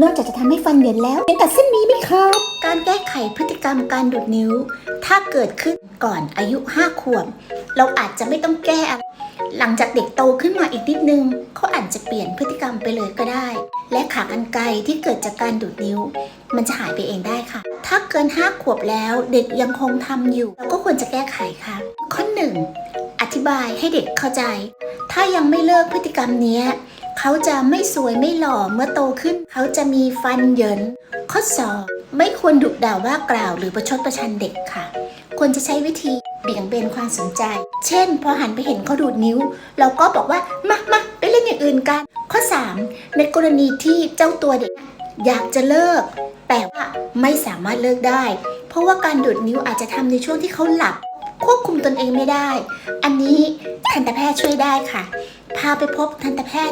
นอกจากจะทำให้ฟันเหยินแล้วยังตัดเส้นหมีไหมครับ การแก้ไขพฤติกรรมการดูดนิ้ว ถ้าเกิดขึ้นก่อนอายุ5ขวบเราอาจจะไม่ต้องแก้อะไรหลังจากเด็กโตขึ้นมาอีกนิดนึงเขาอาจจะเปลี่ยนพฤติกรรมไปเลยก็ได้ และขากรรไกรที่เกิดจากการดูดนิ้ว มันจะหายไปเองได้ค่ะ ถ้าเกิน 5 ขวบแล้วเด็กยังคงทำอยู่เราก็ควรจะแก้ไขค่ะ ข้อ 1. อธิบายให้เด็กเข้าใจ ถ้ายังไม่เลิกพฤติกรรมนี้ เขาจะไม่สวยไม่หล่อเมื่อโตขึ้น เขาจะมีฟันเหยิน ข้อ 2. ไม่ควรดุด่าว่ากล่าวหรือประชดประชันเด็กค่ะ ควรจะใช้วิธีเบี่ยงเบนความสนใจ เช่น พอหันไปเห็นเขาดูดนิ้ว เราก็บอกว่า มามาไปเล่นอย่างอื่นกัน ข้อ 3. ในกรณีที่เจ้าตัวเด็ก อยากจะเลิก แต่ว่าไม่สามารถเลิกได้ เพราะว่าการดูดนิ้วอาจจะทำในช่วงที่เขาหลับ ควบคุมตนเองไม่ได้ อันนี้ทันตแพทย์ช่วยได้ค่ะ พาไปพบทันตแพทย์